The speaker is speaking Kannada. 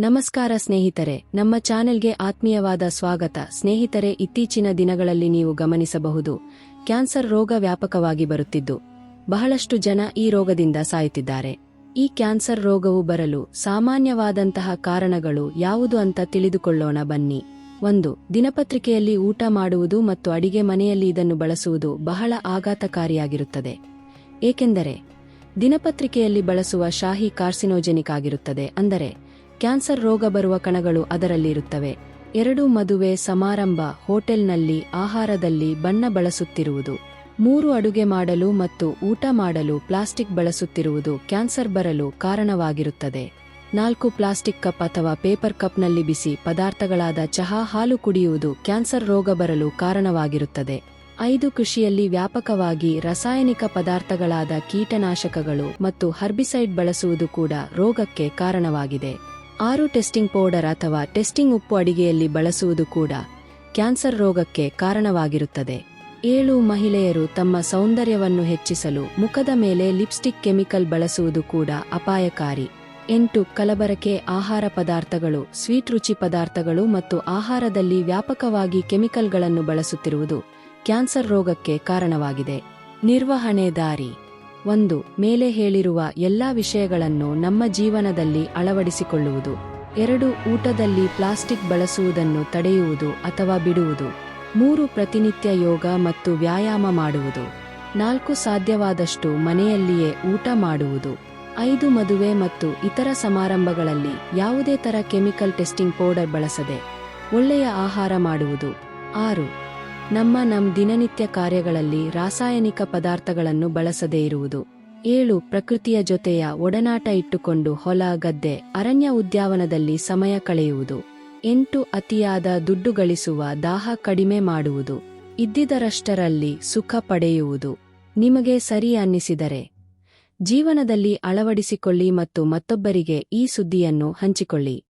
ನಮಸ್ಕಾರ ಸ್ನೇಹಿತರೆ, ನಮ್ಮ ಚಾನೆಲ್ಗೆ ಆತ್ಮೀಯವಾದ ಸ್ವಾಗತ. ಸ್ನೇಹಿತರೆ, ಇತ್ತೀಚಿನ ದಿನಗಳಲ್ಲಿ ನೀವು ಗಮನಿಸಬಹುದು, ಕ್ಯಾನ್ಸರ್ ರೋಗ ವ್ಯಾಪಕವಾಗಿ ಬರುತ್ತಿದ್ದು, ಬಹಳಷ್ಟು ಜನ ಈ ರೋಗದಿಂದ ಸಾಯುತ್ತಿದ್ದಾರೆ. ಈ ಕ್ಯಾನ್ಸರ್ ರೋಗವು ಬರಲು ಸಾಮಾನ್ಯವಾದಂತಹ ಕಾರಣಗಳು ಯಾವುದು ಅಂತ ತಿಳಿದುಕೊಳ್ಳೋಣ ಬನ್ನಿ. ಒಂದು, ದಿನಪತ್ರಿಕೆಯಲ್ಲಿ ಊಟ ಮಾಡುವುದು ಮತ್ತು ಅಡಿಗೆ ಮನೆಯಲ್ಲಿ ಇದನ್ನು ಬಳಸುವುದು ಬಹಳ ಆಘಾತಕಾರಿಯಾಗಿರುತ್ತದೆ. ಏಕೆಂದರೆ, ದಿನಪತ್ರಿಕೆಯಲ್ಲಿ ಬಳಸುವ ಶಾಹಿ ಕಾರ್ಸಿನೋಜೆನಿಕ್ ಆಗಿರುತ್ತದೆ. ಅಂದರೆ ಕ್ಯಾನ್ಸರ್ ರೋಗ ಬರುವ ಕಣಗಳು ಅದರಲ್ಲಿರುತ್ತವೆ. ಎರಡು ಮದುವೆ ಸಮಾರಂಭ ಹೋಟೆಲ್ನಲ್ಲಿ ಆಹಾರದಲ್ಲಿ ಬಣ್ಣ ಬಳಸುತ್ತಿರುವುದು. ಮೂರು ಅಡುಗೆ ಮಾಡಲು ಮತ್ತು ಊಟ ಮಾಡಲು ಪ್ಲಾಸ್ಟಿಕ್ ಬಳಸುತ್ತಿರುವುದು ಕ್ಯಾನ್ಸರ್ ಬರಲು ಕಾರಣವಾಗಿರುತ್ತದೆ. ನಾಲ್ಕು ಪ್ಲಾಸ್ಟಿಕ್ ಕಪ್ ಅಥವಾ ಪೇಪರ್ ಕಪ್ನಲ್ಲಿ ಬಿಸಿ ಪದಾರ್ಥಗಳಾದ ಚಹಾ ಹಾಲು ಕುಡಿಯುವುದು ಕ್ಯಾನ್ಸರ್ ರೋಗ ಬರಲು ಕಾರಣವಾಗಿರುತ್ತದೆ. ಐದು ಕೃಷಿಯಲ್ಲಿ ವ್ಯಾಪಕವಾಗಿ ರಾಸಾಯನಿಕ ಪದಾರ್ಥಗಳಾದ ಕೀಟನಾಶಕಗಳು ಮತ್ತು ಹರ್ಬಿಸೈಡ್ ಬಳಸುವುದು ಕೂಡ ರೋಗಕ್ಕೆ ಕಾರಣವಾಗಿದೆ. ಆರು ಟೆಸ್ಟಿಂಗ್ ಪೌಡರ್ ಅಥವಾ ಟೆಸ್ಟಿಂಗ್ ಉಪ್ಪು ಅಡಿಗೆಯಲ್ಲಿ ಬಳಸುವುದು ಕೂಡ ಕ್ಯಾನ್ಸರ್ ರೋಗಕ್ಕೆ ಕಾರಣವಾಗಿರುತ್ತದೆ. ಏಳು ಮಹಿಳೆಯರು ತಮ್ಮ ಸೌಂದರ್ಯವನ್ನು ಹೆಚ್ಚಿಸಲು ಮುಖದ ಮೇಲೆ ಲಿಪ್ಸ್ಟಿಕ್ ಕೆಮಿಕಲ್ ಬಳಸುವುದು ಕೂಡ ಅಪಾಯಕಾರಿ. ಎಂಟು ಕಲಬರಕೆ ಆಹಾರ ಪದಾರ್ಥಗಳು, ಸ್ವೀಟ್ ರುಚಿ ಪದಾರ್ಥಗಳು ಮತ್ತು ಆಹಾರದಲ್ಲಿ ವ್ಯಾಪಕವಾಗಿ ಕೆಮಿಕಲ್ಗಳನ್ನು ಬಳಸುತ್ತಿರುವುದು ಕ್ಯಾನ್ಸರ್ ರೋಗಕ್ಕೆ ಕಾರಣವಾಗಿದೆ. ನಿರ್ವಹಣೆ ದಾರಿ. ಒಂದು, ಮೇಲೆ ಹೇಳಿರುವ ಎಲ್ಲಾ ವಿಷಯಗಳನ್ನು ನಮ್ಮ ಜೀವನದಲ್ಲಿ ಅಳವಡಿಸಿಕೊಳ್ಳುವುದು. ಎರಡು, ಊಟದಲ್ಲಿ ಪ್ಲಾಸ್ಟಿಕ್ ಬಳಸುವುದನ್ನು ತಡೆಯುವುದು ಅಥವಾ ಬಿಡುವುದು. ಮೂರು, ಪ್ರತಿನಿತ್ಯ ಯೋಗ ಮತ್ತು ವ್ಯಾಯಾಮ ಮಾಡುವುದು. ನಾಲ್ಕು, ಸಾಧ್ಯವಾದಷ್ಟು ಮನೆಯಲ್ಲಿಯೇ ಊಟ ಮಾಡುವುದು. ಐದು, ಮದುವೆ ಮತ್ತು ಇತರ ಸಮಾರಂಭಗಳಲ್ಲಿ ಯಾವುದೇ ತರ ಕೆಮಿಕಲ್ ಟೆಸ್ಟಿಂಗ್ ಪೌಡರ್ ಬಳಸದೆ ಒಳ್ಳೆಯ ಆಹಾರ ಮಾಡುವುದು. ಆರು ನಮ್ಮ ನಮ್ಮ ದಿನನಿತ್ಯ ಕಾರ್ಯಗಳಲ್ಲಿ ರಾಸಾಯನಿಕ ಪದಾರ್ಥಗಳನ್ನು ಬಳಸದೇ ಇರುವುದು. ಏಳು, ಪ್ರಕೃತಿಯ ಜೊತೆಯ ಒಡನಾಟ ಇಟ್ಟುಕೊಂಡು ಹೊಲ, ಗದ್ದೆ, ಅರಣ್ಯ ಉದ್ಯಾನವನದಲ್ಲಿ ಸಮಯ ಕಳೆಯುವುದು. ಎಂಟು, ಅತಿಯಾದ ದುಡ್ಡು ಗಳಿಸುವ ದಾಹ ಕಡಿಮೆ ಮಾಡುವುದು. ಇದ್ದಿದರಷ್ಟರಲ್ಲಿ ಸುಖ ಪಡೆಯುವುದು. ನಿಮಗೆ ಸರಿ ಅನ್ನಿಸಿದರೆ ಜೀವನದಲ್ಲಿ ಅಳವಡಿಸಿಕೊಳ್ಳಿ ಮತ್ತು ಮತ್ತೊಬ್ಬರಿಗೆ ಈ ಸುದ್ದಿಯನ್ನು ಹಂಚಿಕೊಳ್ಳಿ.